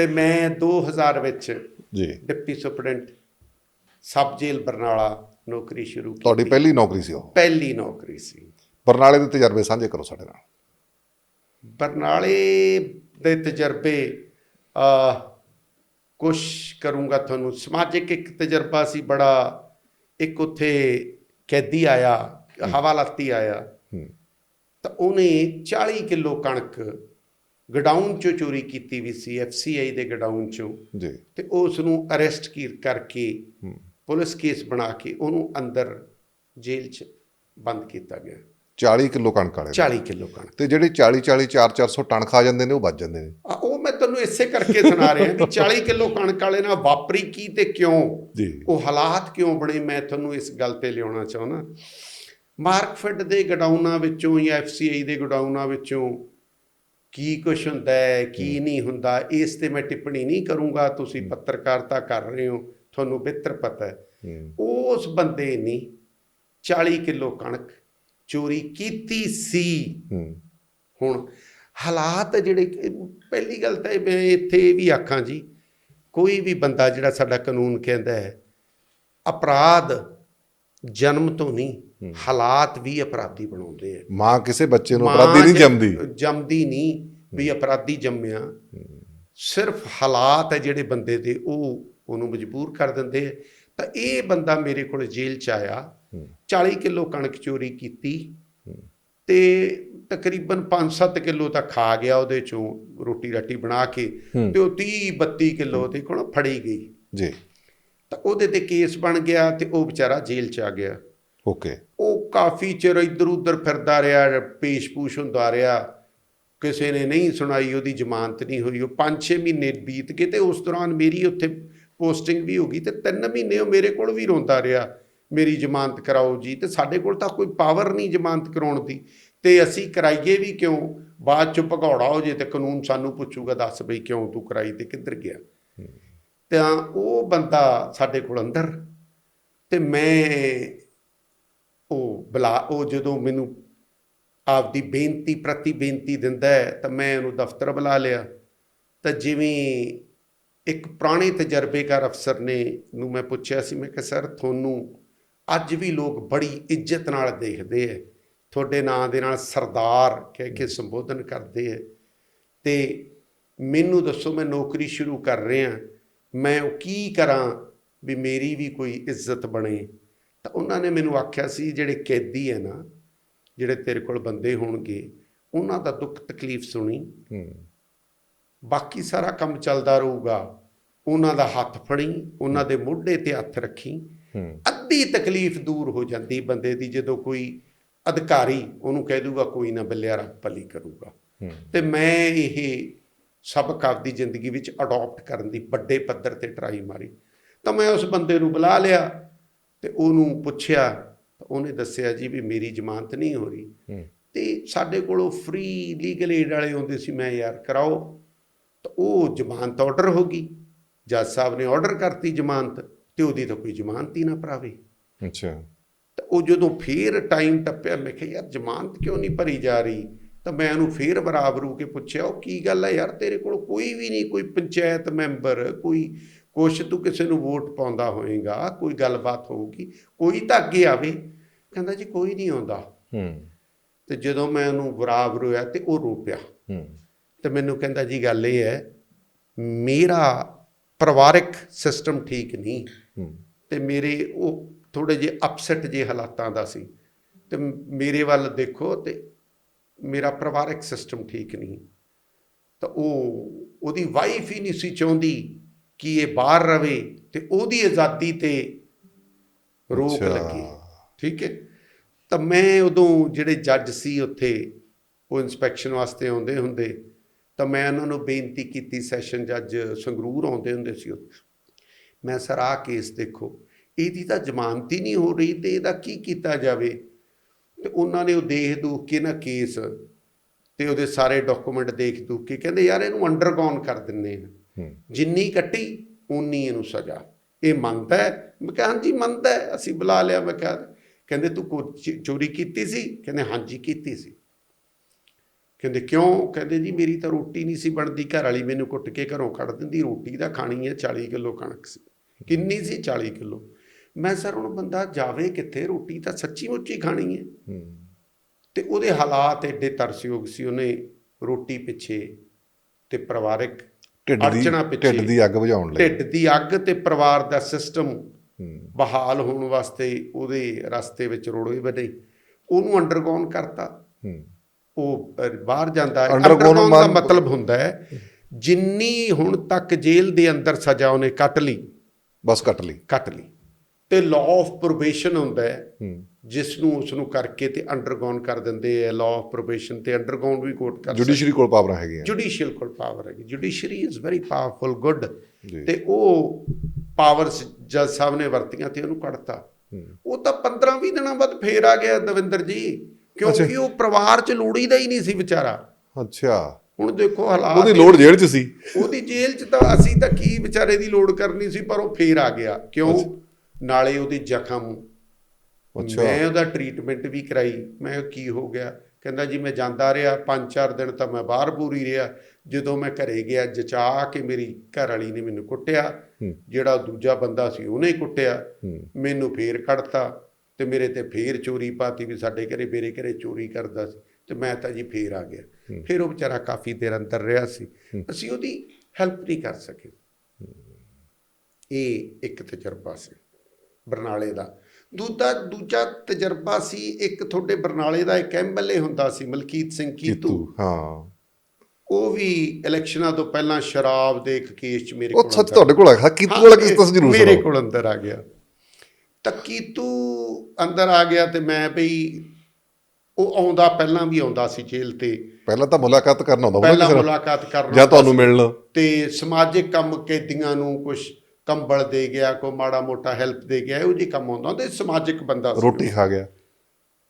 ਤੇ ਮੈਂ 2000 ਵਿੱਚ ਜੀ। Deputy superintendent sub jail Barnala ਨੌਕਰੀ ਸ਼ੁਰੂ ਕੀਤੀ। ਤੁਹਾਡੀ ਪਹਿਲੀ ਨੌਕਰੀ ਸੀ ਉਹ? ਪਹਿਲੀ ਨੌਕਰੀ ਸੀ। ਬਰਨਾਲੇ ਦੇ ਤਜਰਬੇ ਸਾਂਝੇ ਕਰੋ ਸਾਡੇ ਨਾਲ। ਬਰਨਾਲੇ ਦੇ ਤਜਰਬੇ ਆ ਕੁਛ ਕਰੂੰਗਾ ਤੁਹਾਨੂੰ। ਸਮਾਜਿਕ ਇੱਕ ਤਜਰਬਾ ਸੀ ਬੜਾ ਇੱਕ ਉੱਥੇ ਕੈਦੀ ਆਇਆ ਹਵਾਲਾਤੀ ਆਇਆ। ਤਾਂ ਉਹਨੇ 40 ਕਿਲੋ ਕਣਕ ਗਡਾਊਨ ਚੋਂ ਚੋਰੀ ਕੀਤੀ ਵੀ ਸੀ ਐਫਸੀਆਈ ਦੇ ਗਡਾਊਨ ਚੋਂ। ਜੀ। ਤੇ ਉਸ ਨੂੰ ਅਰੈਸਟ ਕੀਰ ਕਰਕੇ ਪੁਲਿਸ ਕੇਸ ਬਣਾ ਕੇ ਉਹਨੂੰ ਅੰਦਰ ਜੇਲ੍ਹ 'ਚ ਬੰਦ ਕੀਤਾ ਗਿਆ। 40 ਕਿਲੋ ਕਣਕ ਵਾਲੇ 40 ਕਿਲੋ ਕਣਕ। ਤੇ ਜਿਹੜੇ 40 40 4 400 ਟਨ ਖਾ ਜਾਂਦੇ ਨੇ ਉਹ ਬਚ ਜਾਂਦੇ ਨੇ। ਉਹ ਮੈਂ ਤੁਹਾਨੂੰ ਇਸੇ ਕਰਕੇ ਸੁਣਾ ਰਿਹਾ ਵੀ 40 ਕਿਲੋ ਕਣਕ ਵਾਲੇ ਨਾਲ ਵਾਪਰੀ ਕੀ ਤੇ ਕਿਉਂ? ਉਹ ਹਾਲਾਤ ਕਿਉਂ ਬਣੇ? ਮੈਂ ਤੁਹਾਨੂੰ ਇਸ ਗੱਲ ਤੇ ਲਿਆਉਣਾ ਚਾਹੁੰਦਾ। ਮਾਰਕਫੈਡ ਦੇ ਗਡਾਊਨਾਂ ਵਿੱਚੋਂ ਜਾਂ ਐਫਸੀਆਈ ਦੇ ਗਡਾਊਨਾਂ ਵਿੱਚੋਂ ਕੀ ਕੁਛ ਹੁੰਦਾ ਹੈ ਕੀ ਨਹੀਂ ਹੁੰਦਾ ਇਸ ਤੇ ਮੈਂ ਟਿੱਪਣੀ ਨਹੀਂ ਕਰੂੰਗਾ ਤੁਸੀਂ ਪੱਤਰਕਾਰਤਾ ਕਰ ਰਹੇ ਹੋ ਤੁਹਾਨੂੰ ਬਿਹਤਰ ਪਤਾ ਹੈ। ਉਸ ਬੰਦੇ ਨੇ 40 ਕਿਲੋ ਕਣਕ ਚੋਰੀ ਕੀਤੀ ਸੀ। ਹੁਣ ਹਾਲਾਤ ਜਿਹੜੇ ਪਹਿਲੀ ਗੱਲ ਤਾਂ ਇਹ ਮੈਂ ਇੱਥੇ ਇਹ ਵੀ ਆਖਾਂ ਜੀ ਕੋਈ ਵੀ ਬੰਦਾ ਜਿਹੜਾ ਸਾਡਾ ਕਾਨੂੰਨ ਕਹਿੰਦਾ ਹੈ ਅਪਰਾਧ ਜਨਮ ਤੋਂ ਨਹੀਂ ਹਾਲਾਤ ਵੀ ਅਪਰਾਧੀ ਬਣਾਉਂਦੇ ਆ। ਮਾਂ ਕਿਸੇ ਬੱਚੇ ਨੂੰ ਅਪਰਾਧੀ ਨਹੀਂ ਜੰਮਦੀ। ਜੰਮਦੀ ਨਹੀਂ ਵੀ ਅਪਰਾਧੀ ਜੰਮਿਆ। ਸਿਰਫ ਹਾਲਾਤ ਹੈ ਜਿਹੜੇ ਬੰਦੇ ਦੇ ਉਹ ਉਹਨੂੰ ਮਜਬੂਰ ਕਰ ਦਿੰਦੇ ਆ। ਤਾਂ ਇਹ ਬੰਦਾ ਮੇਰੇ ਕੋਲ ਜੇਲ੍ਹ ਚ ਆਇਆ 40 ਕਿਲੋ ਕਣਕ ਚੋਰੀ ਕੀਤੀ ਤੇ ਤਕਰੀਬਨ 5-7 ਕਿਲੋ ਤਾਂ ਖਾ ਗਿਆ ਉਹਦੇ ਚੋਂ ਰੋਟੀ ਰਾਟੀ ਬਣਾ ਕੇ। ਤੇ ਉਹ 30-32 ਕਿਲੋ ਉਹਦੇ ਕੋਲ ਫੜੀ ਗਈ। ਜੀ। ਤਾਂ ਉਹਦੇ ਤੇ ਕੇਸ ਬਣ ਗਿਆ ਤੇ ਉਹ ਵਿਚਾਰਾ ਜੇਲ੍ਹ ਚ ਆ ਗਿਆ। ਓਕੇ ਉਹ ਕਾਫੀ ਚਿਰ ਇੱਧਰ ਉੱਧਰ ਫਿਰਦਾ ਰਿਹਾ ਪੇਸ਼-ਪੂਸ਼ ਹੁੰਦਾ ਰਿਹਾ। ਕਿਸੇ ਨੇ ਨਹੀਂ ਸੁਣਾਈ ਉਹਦੀ ਜ਼ਮਾਨਤ ਨਹੀਂ ਹੋਈ। ਉਹ 5-6 ਮਹੀਨੇ ਬੀਤ ਗਏ ਤੇ ਉਸ ਦੌਰਾਨ ਮੇਰੀ ਉੱਥੇ ਪੋਸਟਿੰਗ ਵੀ ਹੋ ਗਈ ਤੇ 3 ਮਹੀਨੇ ਉਹ ਮੇਰੇ ਕੋਲ ਵੀ ਰੋਂਦਾ ਰਿਹਾ ਮੇਰੀ ਜ਼ਮਾਨਤ ਕਰਾਓ ਜੀ। ਤੇ ਸਾਡੇ ਕੋਲ ਤਾਂ ਕੋਈ ਪਾਵਰ ਨਹੀਂ ਜ਼ਮਾਨਤ ਕਰਾਉਣ ਦੀ। ਤੇ ਅਸੀਂ ਕਰਾਈਏ ਵੀ ਕਿਉਂ? ਬਾਅਦ ਚ ਭਗੌੜਾ ਹੋ ਜੇ ਤੇ ਕਾਨੂੰਨ ਸਾਨੂੰ ਪੁੱਛੂਗਾ ਦੱਸ ਬਈ ਕਿਉਂ ਤੂੰ ਕਰਾਈ ਤੇ ਕਿੱਧਰ ਗਿਆ? ਤਾਂ ਉਹ ਬੰਦਾ ਸਾਡੇ ਕੋਲ ਅੰਦਰ, ਤੇ ਮੈਂ ਉਹ ਬਲਾ, ਉਹ ਜਦੋਂ ਮੈਨੂੰ ਆਪਦੀ ਬੇਨਤੀ ਪ੍ਰਤੀ ਬੇਨਤੀ ਦਿੰਦਾ ਹੈ, ਤਾਂ ਮੈਂ ਉਹਨੂੰ ਦਫ਼ਤਰ ਬੁਲਾ ਲਿਆ। ਤਾਂ ਜਿਵੇਂ ਇੱਕ ਪੁਰਾਣੇ ਤਜਰਬੇਕਾਰ ਅਫਸਰ ਨੇ ਨੂੰ ਮੈਂ ਪੁੱਛਿਆ ਸੀ, ਮੈਂ ਕਿ ਸਰ, ਤੁਹਾਨੂੰ ਅੱਜ ਵੀ ਲੋਕ ਬੜੀ ਇੱਜ਼ਤ ਨਾਲ ਦੇਖਦੇ ਐ ਤੁਹਾਡੇ ਨਾਂ ਦੇ ਨਾਲ ਸਰਦਾਰ ਕਹਿ ਕੇ ਸੰਬੋਧਨ ਕਰਦੇ ਐ ਤੇ ਮੈਨੂੰ ਦੱਸੋ, ਮੈਂ ਨੌਕਰੀ ਸ਼ੁਰੂ ਕਰ ਰਿਹਾ ਮੈਂ ਉਹ ਕੀ ਕਰਾਂ ਵੀ ਮੇਰੀ ਵੀ ਕੋਈ ਇੱਜ਼ਤ ਬਣੇ? ਤਾਂ ਉਹਨਾਂ ਨੇ ਮੈਨੂੰ ਆਖਿਆ ਸੀ ਜਿਹੜੇ ਕੈਦੀ ਹੈ ਨਾ ਜਿਹੜੇ ਤੇਰੇ ਕੋਲ ਬੰਦੇ ਹੋਣਗੇ ਉਹਨਾਂ ਦਾ ਦੁੱਖ ਤਕਲੀਫ ਸੁਣੀ। ਹੂੰ। ਬਾਕੀ ਸਾਰਾ ਕੰਮ ਚੱਲਦਾ ਰਹੂਗਾ। ਉਹਨਾਂ ਦਾ ਹੱਥ ਫੜੀ ਉਹਨਾਂ ਦੇ ਮੋਢੇ ਤੇ ਹੱਥ ਰੱਖੀ। ਹੂੰ। ਅੱਧੀ ਤਕਲੀਫ ਦੂਰ ਹੋ ਜਾਂਦੀ ਬੰਦੇ ਦੀ ਜਦੋਂ ਕੋਈ ਅਧਿਕਾਰੀ ਉਹਨੂੰ ਕਹਿ ਦੂਗਾ ਕੋਈ ਨਾ ਬੱਲਿਆ ਰੱਬ ਭਲੀ ਕਰੂਗਾ। ਤੇ ਮੈਂ ਇਹ ਸਬਕ ਆਪਦੀ ਜ਼ਿੰਦਗੀ ਵਿੱਚ ਅਡਾਪਟ ਕਰਨ ਦੀ ਵੱਡੇ ਪੱਧਰ ਤੇ ਟਰਾਈ ਮਾਰੀ। ਤਾਂ ਮੈਂ ਉਸ ਬੰਦੇ ਨੂੰ ਬੁਲਾ ਲਿਆ ਤੇ ਉਹਨੂੰ ਪੁੱਛਿਆ ਉਹਨੇ ਦੱਸਿਆ ਜੀ ਵੀ ਮੇਰੀ ਜ਼ਮਾਨਤ ਨਹੀਂ ਹੋ ਰਹੀ। ਤੇ ਸਾਡੇ ਕੋਲੋਂ ਫ੍ਰੀ ਲੀਗਲ ਏਡ ਵਾਲੇ ਆਉਂਦੇ ਸੀ ਮੈਂ ਯਾਰ ਕਰਾਓ। ਤਾਂ ਉਹ ਜ਼ਮਾਨਤ ਆਰਡਰ ਹੋ ਗਈ। ਜੱਜ ਸਾਹਿਬ ਨੇ ਆਰਡਰ ਕਰਤੀ ਜ਼ਮਾਨਤ ਤੇ ਉਹਦੀ ਤਾਂ ਕੋਈ ਜ਼ਮਾਨਤ ਹੀ ਨਾ ਭਰਾਵੇ। ਅੱਛਾ। ਤਾਂ ਉਹ ਜਦੋਂ ਫੇਰ ਟਾਈਮ ਟੱਪਿਆ ਮੈਂ ਕਿਹਾ ਯਾਰ ਜ਼ਮਾਨਤ ਕਿਉਂ ਨਹੀਂ ਭਰੀ ਜਾ ਰਹੀ? ਤਾਂ ਮੈਂ ਉਹਨੂੰ ਫੇਰ ਬਰਾਬਰੂ ਕੇ ਪੁੱਛਿਆ ਉਹ ਕੀ ਗੱਲ ਹੈ ਯਾਰ ਤੇਰੇ ਕੋਲ ਕੋਈ ਵੀ ਨਹੀਂ ਕੋਈ ਪੰਚਾਇਤ ਮੈਂਬਰ ਕੋਈ ਕੁਛ ਤੂੰ ਕਿਸੇ ਨੂੰ ਵੋਟ ਪਾਉਂਦਾ ਹੋਏਗਾ ਕੋਈ ਗੱਲਬਾਤ ਹੋਊਗੀ ਕੋਈ ਤਾਂ ਅੱਗੇ ਆਵੇ। ਕਹਿੰਦਾ ਜੀ ਕੋਈ ਨਹੀਂ ਆਉਂਦਾ। ਹੂੰ। ਤੇ ਜਦੋਂ ਮੈਂ ਉਹਨੂੰ ਬਰਾਬਰ ਹੋਇਆ ਤੇ ਉਹ ਰੋ ਪਿਆ ਹੂੰ। ਤੇ ਮੈਨੂੰ ਕਹਿੰਦਾ ਜੀ ਗੱਲ ਇਹ ਹੈ ਮੇਰਾ ਪਰਿਵਾਰਕ ਸਿਸਟਮ ਠੀਕ ਨਹੀਂ। ਹੂੰ। ਤੇ ਮੇਰੇ ਉਹ ਥੋੜੇ ਜਿਹੇ ਅਪਸੈਟ ਜੇ ਹਾਲਾਤਾਂ ਦਾ ਸੀ। ਤੇ ਮੇਰੇ ਵੱਲ ਦੇਖੋ ਤੇ ਮੇਰਾ ਪਰਿਵਾਰਕ ਸਿਸਟਮ ਠੀਕ ਨਹੀਂ। ਤਾਂ ਉਹ ਉਹਦੀ ਵਾਈਫ ਹੀ ਨਹੀਂ ਸੀ ਚਾਹੁੰਦੀ ਕਿ ਇਹ ਬਾਹਰ ਰਵੇ ਤੇ ਉਹਦੀ ਆਜ਼ਾਦੀ ਤੇ ਰੋਕ। ਲੱਗੀ। ਠੀਕ ਹੈ? ਤਾਂ ਮੈਂ ਉਦੋਂ ਜਿਹੜੇ ਜੱਜ ਸੀ ਉੱਥੇ ਉਹ ਇਨਸਪੈਕਸ਼ਨ ਵਾਸਤੇ ਆਉਂਦੇ ਹੁੰਦੇ ਤਾਂ ਮੈਂ ਉਹਨਾਂ ਨੂੰ ਬੇਨਤੀ ਕੀਤੀ ਸੈਸ਼ਨ ਜੱਜ ਸੰਗਰੂਰ ਆਉਂਦੇ ਹੁੰਦੇ ਸੀ ਉੱਥੇ। ਮੈਂ ਸਰ ਆਹ ਕੇਸ ਦੇਖੋ। ਇਹਦੀ ਤਾਂ ਜ਼ਮਾਨਤ ਹੀ ਨਹੀਂ ਹੋ ਰਹੀ ਤੇ ਇਹਦਾ ਕੀ ਕੀਤਾ ਜਾਵੇ? ਤੇ ਉਹਨਾਂ ਨੇ ਉਹ ਦੇਖ ਦੂਖ ਕੇ ਨਾ ਕੇਸ ਤੇ ਉਹਦੇ ਸਾਰੇ ਡਾਕੂਮੈਂਟ ਦੇਖ ਦੂਖ ਕੇ ਕਹਿੰਦੇ ਯਾਰ ਇਹਨੂੰ ਅੰਡਰਗਾਉਨ ਕਰ ਦਿੰਨੇ ਆ। ਹੂੰ। ਜਿੰਨੀ ਕੱਟੀ ਉਨੀ ਇਹਨੂੰ ਸਜ਼ਾ। ਇਹ ਮੰਨਦਾ ਹੈ। ਮੈਂ ਕਿਹਾ ਹਾਂਜੀ ਮੰਨਦਾ ਹੈ। ਅਸੀਂ ਬੁਲਾ ਲਿਆ। ਮੈਂ ਕਿਹਾ ਕਹਿੰਦੇ ਤੂੰ ਚੋਰੀ ਕੀਤੀ ਸੀ? ਕਹਿੰਦੇ ਹਾਂਜੀ ਕੀਤੀ ਸੀ। ਕਹਿੰਦੇ ਕਿਉਂ? ਕਹਿੰਦੇ ਜੀ ਮੇਰੀ ਤਾਂ ਰੋਟੀ ਨਹੀਂ ਸੀ ਬਣਦੀ। ਘਰ ਵਾਲੀ ਮੈਨੂੰ ਕੁੱਟ ਕੇ ਘਰੋਂ ਕੱਢ ਦਿੰਦੀ। ਰੋਟੀ ਤਾਂ ਖਾਣੀ ਹੈ 40 ਕਿਲੋ ਕਣਕ ਸੀ। ਕਿੰਨੀ ਸੀ? 40 ਕਿਲੋ। ਮੈਂ ਸਰ ਹੁਣ ਬੰਦਾ ਜਾਵੇ ਕਿੱਥੇ ਰੋਟੀ ਤਾਂ ਸੱਚੀ ਮੁੱਚੀ ਖਾਣੀ ਹੈ। ਤੇ ਉਹਦੇ ਹਾਲਾਤ ਐਡੇ ਤਰਸਯੋਗ ਸੀ ਉਹਨੇ ਰੋਟੀ ਪਿੱਛੇ ਤੇ ਪਰਿਵਾਰਕ ਢਿੱਡ ਦੀ ਢਿੱਡ ਦੀ ਅੱਗ ਬੁਝਾਉਣ ਲਈ। ਢਿੱਡ ਦੀ ਅੱਗ ਤੇ ਪਰਿਵਾਰ ਦਾ ਸਿਸਟਮ ਬਹਾਲ ਹੋਣ ਵਾਸਤੇ ਉਹਦੇ ਰਸਤੇ ਵਿੱਚ ਰੋੜੇ ਬਣੇ। ਉਹਨੂੰ ਅੰਡਰਗਰਾਉਂਡ ਕਰਤਾ। ਉਹ ਬਾਹਰ ਜਾਂਦਾ ਹੈ। ਅੰਡਰਗਰਾਉਂਡ ਦਾ ਮਤਲਬ ਹੁੰਦਾ ਹੈ। ਜਿੰਨੀ ਹੁਣ ਤੱਕ ਜੇਲ੍ਹ ਦੇ ਅੰਦਰ ਸਜ਼ਾ ਉਹਨੇ ਕੱਟ ਲਈ। ਬਸ ਕੱਟ ਲਈ। ਕੱਟ ਲਈ। ਤੇ ਲਾਅ ਆਫ ਪ੍ਰੋਬੇਸ਼ਨ ਹੁੰਦਾ ਹੈ ਜਿਸ ਨੂੰ ਉਸ ਨੂੰ ਕਰਕੇ ਤੇ ਅੰਡਰਗਰਾਉਂਡ ਕਰ ਦਿੰਦੇ ਆ ਲਾਅ ਆਫ ਪ੍ਰੋਬੇਸ਼ਨ ਤੇ ਅੰਡਰਗਰਾਉਂਡ ਵੀ ਕੋਰਟ ਕਰ ਜੁਡੀਸ਼ਰੀ ਕੋਲ ਪਾਵਰਾਂ ਹੈਗੀਆਂ। ਜੁਡੀਸ਼ੀਅਲ ਕੋਲ ਪਾਵਰ ਹੈ judiciary is very powerful good. ਤੇ ਉਹ ਪਾਵਰਸ ਜੱਜ ਸਾਹਿਬ ਨੇ ਵਰਤੀਆਂ ਤੇ ਉਹਨੂੰ ਕੱਢਤਾ। ਉਹ ਤਾਂ 15-20 ਦਿਨਾਂ ਬਾਅਦ ਫੇਰ ਆ ਗਿਆ ਦਵਿੰਦਰ ਜੀ ਕਿਉਂਕਿ ਉਹ ਪਰਿਵਾਰ ਚ ਲੋੜੀਦਾ ਹੀ ਨਹੀਂ ਸੀ ਵਿਚਾਰਾ। ਅੱਛਾ। ਹੁਣ ਦੇਖੋ ਹਾਲਾਤ ਉਹਦੀ ਲੋੜ ਜੇਲ੍ਹ 'ਚ ਸੀ। ਉਹਦੀ ਜੇਲ੍ਹ ਚ ਤਾਂ ਅਸੀਂ ਤਾਂ ਕੀ ਵਿਚਾਰੇ ਦੀ ਲੋੜ ਕਰਨੀ ਸੀ ਪਰ ਉਹ ਫੇਰ ਆ ਗਿਆ। ਕਿਉਂ? ਨਾਲੇ ਉਹਦੇ ਜ਼ਖਮ। ਅੱਛਾ। ਮੈਂ ਉਹਦਾ ਟ੍ਰੀਟਮੈਂਟ ਵੀ ਕਰਾਈ। ਮੈਂ ਕੀ ਹੋ ਗਿਆ? ਕਹਿੰਦਾ ਜੀ ਮੈਂ ਜਾਂਦਾ ਰਿਹਾ। 5-4 ਦਿਨ ਤਾਂ ਮੈਂ ਬਾਹਰ ਪੂਰੀ ਰਿਹਾ। ਜਦੋਂ ਮੈਂ ਘਰੇ ਗਿਆ ਜਚਾ ਕੇ ਮੇਰੀ ਘਰ ਵਾਲੀ ਨੇ ਮੈਨੂੰ ਕੁੱਟਿਆ। ਜਿਹੜਾ ਦੂਜਾ ਬੰਦਾ ਸੀ ਉਹਨੇ ਕੁੱਟਿਆ। ਮੈਨੂੰ ਫੇਰ ਕੱਢਤਾ ਤੇ ਮੇਰੇ ਤੇ ਫੇਰ ਚੋਰੀ ਪਾਤੀ ਵੀ ਸਾਡੇ ਘਰੇ ਮੇਰੇ ਘਰੇ ਚੋਰੀ ਕਰਦਾ ਸੀ ਤੇ ਮੈਂ ਤਾਂ ਜੀ ਫੇਰ ਆ ਗਿਆ। ਫਿਰ ਉਹ ਵਿਚਾਰਾ ਕਾਫੀ ਦੇਰ ਅੰਦਰ ਰਿਹਾ ਸੀ। ਅਸੀਂ ਉਹਦੀ ਹੈਲਪ ਨਹੀਂ ਕਰ ਸਕੇ। ਇਹ ਇੱਕ ਤਜਰਬਾ ਸੀ। ਬਰਨਾਲੇ ਦਾ। ਦੂਜਾ ਦੂਜਾ ਤਜਰਬਾ ਸੀ ਇੱਕ ਤੁਹਾਡੇ ਬਰਨਾਲੇ ਦਾ ਇੱਕ ਐਮਐਲਏ ਹੁੰਦਾ ਸੀ ਮਲਕੀਤ ਸਿੰਘ ਕੀਤੂ। ਹਾਂ। ਉਹ ਵੀ ਇਲੈਕਸ਼ਨਾਂ ਤੋਂ ਪਹਿਲਾਂ ਸ਼ਰਾਬ ਦੇ ਇੱਕ ਕੇਸ 'ਚ ਮੇਰੇ ਉਹ ਸੱਚ ਅੰਦਰ- ਤੁਹਾਡੇ ਕੋਲ ਆ ਕੀਤੂ ਵਾਲਾ ਕਿਸ ਤੁਸੀਂ ਜ਼ਰੂਰ ਮੇਰੇ ਕੋਲ ਅੰਦਰ ਆ ਗਿਆ। ਤਾਂ ਕੀਤੂ ਅੰਦਰ ਆ ਗਿਆ ਤੇ ਮੈਂ ਬਈ ਉਹ ਆਉਂਦਾ ਪਹਿਲਾਂ ਵੀ ਆਉਂਦਾ ਸੀ ਜੇਲ੍ਹ ਤੇ। ਪਹਿਲਾਂ ਤਾਂ ਮੁਲਾਕਾਤ ਕਰਨਾ ਹੁੰਦਾ ਪਹਿਲਾਂ। ਮੁਲਾਕਾਤ ਕਰਨਾ ਜਾਂ ਤੁਹਾਨੂੰ ਮਿਲਣ। ਤੇ ਸਮਾਜਿਕ ਕੰਮ ਕੈਦੀਆਂ ਨੂੰ ਕੁਝ ਕੰਬਲ ਦੇ ਗਿਆ ਕੋ ਮਾੜਾ ਮੋਟਾ ਹੈਲਪ ਦੇ ਗਿਆ ਇਹੋ ਜਿਹੀ ਕੰਮ ਹੁੰਦਾ ਤੇ ਸਮਾਜਿਕ ਬੰਦਾ ਸੀ। ਰੋਟੀ ਖਾ ਗਿਆ।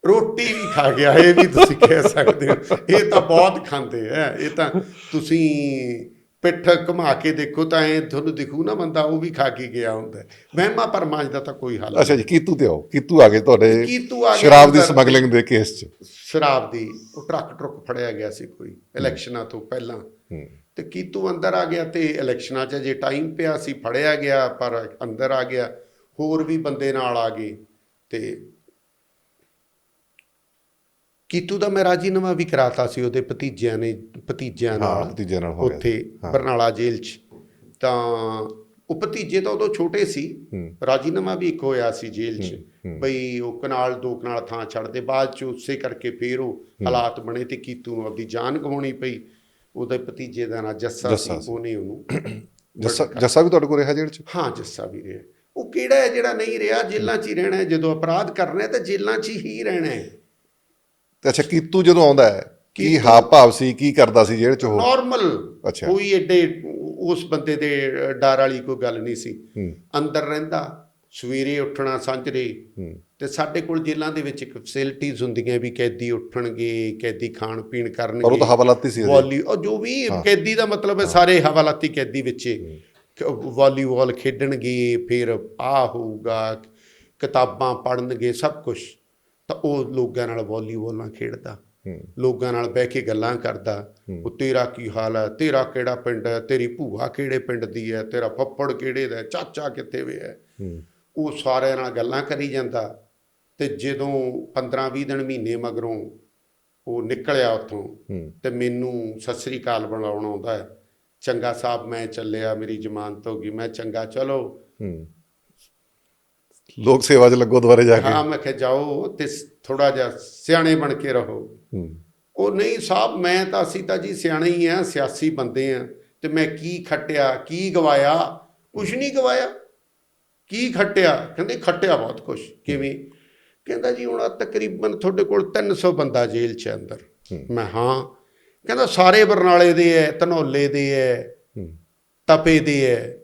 ਰੋਟੀ ਵੀ ਖਾ ਗਿਆ ਇਹ ਵੀ ਤੁਸੀਂ ਕਹਿ ਸਕਦੇ ਹੋ। ਇਹ ਤਾਂ ਬਹੁਤ ਖਾਂਦੇ ਆ ਇਹ ਤਾਂ ਤੁਸੀਂ ਪਿੱਠ ਘੁਮਾ ਕੇ ਦੇਖੋ ਤਾਂ ਇਹ ਤੁਹਾਨੂੰ ਦਿਖੂ ਨਾ ਬੰਦਾ ਉਹ ਵੀ ਖਾ ਕੇ ਗਿਆ ਹੁੰਦਾ। ਵਹਿਮਾਂ ਪਰਮਾਜ ਦਾ ਤਾਂ ਕੋਈ ਹੱਲ ਅੱਛਾ ਜੀ ਕੀਤੂ ਤੇ ਆਓ ਕੀਤੂ ਆ ਗਏ ਤੁਹਾਡੇ ਕੀਤੂ ਆ ਗਿਆ ਸ਼ਰਾਬ ਦੀ ਅੰਦਰ। ਸਮਗਲਿੰਗ ਦੇ ਕੇਸ 'ਚ। ਸ਼ਰਾਬ ਦੀ ਉਹ ਟਰੱਕ ਟਰੁੱਕ ਫੜਿਆ ਗਿਆ ਸੀ ਕੋਈ ਇਲੈਕਸ਼ਨਾਂ ਤੋਂ ਪਹਿਲਾਂ। ਹੂੰ। ਤੇ ਕੀਤੂ ਅੰਦਰ ਆ ਗਿਆ ਤੇ ਇਲੈਕਸ਼ਨਾਂ 'ਚ ਜੇ ਟਾਈਮ ਪਿਆ ਸੀ ਫੜਿਆ ਗਿਆ ਪਰ ਅੰਦਰ ਆ ਗਿਆ ਹੋਰ ਵੀ ਬੰਦੇ ਨਾਲ ਆ ਗਏ ਤੇ ਕੀਤੂ ਦਾ ਮੈਂ ਰਾਜੀਨਾਮਾ ਵੀ ਕਰਾਤਾ ਸੀ ਉਹਦੇ ਭਤੀਜਿਆਂ ਨੇ ਭਤੀਜਿਆਂ ਨਾਲ ਭਤੀਜੇ ਨਾਲ ਹੋ ਗਿਆ ਉੱਥੇ ਬਰਨਾਲਾ ਜੇਲ੍ਹ 'ਚ। ਤਾਂ ਉਹ ਭਤੀਜੇ ਤਾਂ ਉਦੋਂ ਛੋਟੇ ਸੀ ਰਾਜੀਨਾਮਾ ਵੀ ਇੱਕ ਹੋਇਆ ਸੀ ਜੇਲ੍ਹ 'ਚ। ਬਈ ਉਹ ਕਨਾਲ ਦੋ ਕਨਾਲ ਥਾਂ ਛੱਡਦੇ ਬਾਅਦ 'ਚ ਉਸੇ ਕਰਕੇ ਫੇਰ ਉਹ ਹਾਲਾਤ ਬਣੇ ਤੇ ਕੀਤੂ ਨੂੰ ਆਪਦੀ ਜਾਨ ਗਵਾਉਣੀ ਪਈ। ਉਹਦੇ ਭਤੀਜੇ ਦਾ ਨਾਂ ਜੱਸਾ ਸੀ ਜੱਸਾ ਸੀ। ਉਹਨੇ ਉਹਨੂੰ ਜੱਸਾ ਜੱਸਾ ਵੀ ਤੁਹਾਡੇ ਕੋਲ ਰਿਹਾ ਜੇਲ੍ਹ 'ਚ? ਹਾਂ ਜੱਸਾ ਵੀ ਰਿਹਾ। ਉਹ ਕਿਹੜਾ ਹੈ ਜਿਹੜਾ ਨਹੀਂ ਰਿਹਾ? ਜੇਲ੍ਹਾਂ 'ਚ ਹੀ ਰਹਿਣਾ ਹੈ। ਜਦੋਂ ਅਪਰਾਧ ਕਰਨਾ ਹੈ ਤਾਂ ਜੇਲ੍ਹਾਂ 'ਚ ਹੀ ਰਹਿਣਾ ਹੈ। ਤੇ ਅੱਛਾ ਕੀਤੂ ਜਦੋਂ ਆਉਂਦਾ ਹੈ ਕੀ ਹਾਵ ਭਾਵ ਸੀ ਕੀ ਕਰਦਾ ਸੀ ਜੇਲ੍ਹ 'ਚ ਉਹ? ਨਾਰਮਲ ਅੱਛਾ। ਕੋਈ ਐਡੇ ਉਸ ਬੰਦੇ ਦੇ ਡਰ ਵਾਲੀ ਕੋਈ ਗੱਲ ਨਹੀਂ ਸੀ। ਹੂੰ। ਅੰਦਰ ਰਹਿੰਦਾ ਸਵੇਰੇ ਉੱਠਣਾ ਸਾਂਝਰੇ। ਤੇ ਸਾਡੇ ਕੋਲ ਜੇਲ੍ਹਾਂ ਦੇ ਵਿੱਚ ਇੱਕ ਫੈਸਿਲਿਟੀਆਂ ਹੁੰਦੀਆਂ ਵੀ ਕੈਦੀ ਉੱਠਣਗੇ ਕੈਦੀ ਖਾਣ ਪੀਣ ਕਰਨਗੇ। ਪਰ ਉਹ ਤਾਂ ਹਵਾਲਾਤੀ ਸੀ। ਵਾਲੀ ਉਹ ਜੋ ਵੀ ਕੈਦੀ ਦਾ ਮਤਲਬ ਹੈ ਸਾਰੇ ਹਵਾਲਾਤੀ ਕੈਦੀ ਵਿੱਚ ਵਾਲੀਬਾਲ ਖੇਡਣਗੇ ਫਿਰ ਆ ਹੋਊਗਾ ਕਿਤਾਬਾਂ ਪੜ੍ਹਨਗੇ ਸਭ ਕੁਝ ਤਾਂ ਉਹ ਲੋਕਾਂ ਨਾਲ ਵਾਲੀਬਾਲ ਖੇਡਦਾ। ਲੋਕਾਂ ਨਾਲ ਬਹਿ ਕੇ ਗੱਲਾਂ ਕਰਦਾ। ਉਹ ਤੇਰਾ ਕੀ ਹਾਲ ਹੈ? ਤੇਰਾ ਕਿਹੜਾ ਪਿੰਡ ਹੈ? ਤੇਰੀ ਭੂਆ ਕਿਹੜੇ ਪਿੰਡ ਦੀ ਹੈ? ਤੇਰਾ ਫੱਫੜ ਕਿਹੜੇ ਦਾ ਚਾਚਾ ਕਿੱਥੇ ਵੇ ਹੂੰ। ਉਹ ਸਾਰਿਆਂ ਨਾਲ ਗੱਲਾਂ ਕਰੀ ਜਾਂਦਾ ਤੇ ਜਦੋਂ 15-20 ਦਿਨ ਮਹੀਨੇ ਮਗਰੋਂ ਉਹ ਨਿਕਲਿਆ ਉੱਥੋਂ ਤੇ ਮੈਨੂੰ ਸਤਿ ਸ੍ਰੀ ਅਕਾਲ ਬੁਲਾਉਣ ਆਉਂਦਾ ਹੈ। ਚੰਗਾ ਸਾਹਿਬ ਮੈਂ ਚੱਲਿਆ ਮੇਰੀ ਜ਼ਮਾਨਤ ਹੋ ਗਈ। ਮੈਂ ਚੰਗਾ ਚਲੋ। ਲੋਕ ਸੇਵਾ 'ਚ ਲੱਗੋ ਦੁਬਾਰੇ ਜਾ ਕੇ। ਹਾਂ ਮੈਂ ਕਿਹਾ ਜਾਓ ਤੇ ਥੋੜਾ ਜਿਹਾ ਸਿਆਣੇ ਬਣ ਕੇ ਰਹੋ। ਉਹ ਨਹੀਂ ਸਾਹਿਬ ਮੈਂ ਤਾਂ ਅਸੀਂ ਤਾਂ ਜੀ ਸਿਆਣੇ ਹੀ ਆ ਸਿਆਸੀ ਬੰਦੇ ਆ ਤੇ ਮੈਂ ਕੀ ਖੱਟਿਆ ਕੀ ਗਵਾਇਆ? ਕੁਛ ਨਹੀਂ ਗਵਾਇਆ। ਕੀ ਖੱਟਿਆ? ਕਹਿੰਦੇ ਖੱਟਿਆ ਬਹੁਤ ਕੁਛ। ਕਿਵੇਂ? ਕਹਿੰਦਾ ਜੀ ਹੁਣ ਤਕਰੀਬਨ ਤੁਹਾਡੇ ਕੋਲ 300 ਬੰਦਾ ਜੇਲ੍ਹ 'ਚ ਅੰਦਰ। ਮੈਂ ਹਾਂ। ਕਹਿੰਦਾ ਸਾਰੇ ਬਰਨਾਲੇ ਦੇ ਐ ਧਨੌਲੇ ਦੇ ਐ ਤਪੇ ਦੇ ਐ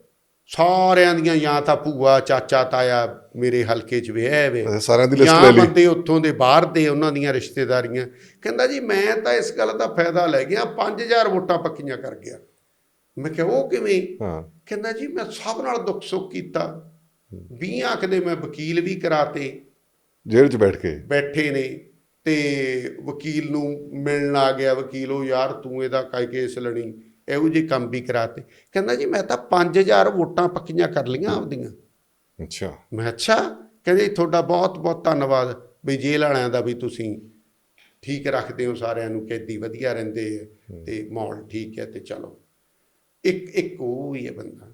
ਸਾਰਿਆਂ ਦੀਆਂ ਜਾਂ ਤਾਂ ਭੂਆ ਚਾਚਾ ਤਾਇਆ ਮੇਰੇ ਹਲਕੇ 'ਚ ਵਿਆਹ ਵੇ। ਅੱਛਾ, ਸਾਰਿਆਂ ਦੀ ਲਿਸਟ ਲੈ ਲਈ। ਬੰਦੇ ਉੱਥੋਂ ਦੇ ਬਾਹਰ ਦੇ ਉਹਨਾਂ ਦੀਆਂ ਰਿਸ਼ਤੇਦਾਰੀਆਂ। ਕਹਿੰਦਾ ਜੀ ਮੈਂ ਤਾਂ ਇਸ ਗੱਲ ਦਾ ਫਾਇਦਾ ਲੈ ਗਿਆ 5000 ਵੋਟਾਂ ਪੱਕੀਆਂ ਕਰ ਗਿਆ। ਮੈਂ ਕਿਹਾ ਉਹ ਕਿਵੇਂ? ਹਾਂ। ਕਹਿੰਦਾ ਜੀ ਮੈਂ ਸਭ ਨਾਲ ਦੁੱਖ ਸੁੱਖ ਕੀਤਾ। 20 ਆਖਦੇ ਮੈਂ ਵਕੀਲ ਵੀ ਕਰਾਤੇ ਜੇਲ੍ਹ 'ਚ ਬੈਠ ਕੇ। ਬੈਠੇ ਨੇ ਤੇ ਵਕੀਲ ਨੂੰ ਮਿਲਣ ਆ ਗਿਆ ਵਕੀਲ ਉਹ ਯਾਰ ਤੂੰ ਇਹਦਾ ਕਾਇ ਕੇਸ ਲੜੀ ਇਹੋ ਜਿਹੇ ਕੰਮ ਵੀ ਕਰਾਤੇ ਕਹਿੰਦਾ ਜੀ ਮੈਂ ਤਾਂ 5000 ਵੋਟਾਂ ਪੱਕੀਆਂ ਕਰ ਲਈਆਂ ਆਪਦੀਆਂ। ਅੱਛਾ। ਮੈਂ ਅੱਛਾ। ਕਹਿੰਦੇ ਤੁਹਾਡਾ ਬਹੁਤ ਬਹੁਤ ਧੰਨਵਾਦ ਵੀ ਜੇਲ੍ਹ ਵਾਲਿਆਂ ਦਾ ਵੀ ਤੁਸੀਂ ਠੀਕ ਰੱਖਦੇ ਹੋ ਸਾਰਿਆਂ ਨੂੰ ਕੈਦੀ ਵਧੀਆ ਰਹਿੰਦੇ ਤੇ ਮਾਹੌਲ ਠੀਕ ਹੈ ਤੇ ਚਲੋ। ਇੱਕ ਇੱਕ ਉਹ ਹੀ ਹੈ ਬੰਦਾ।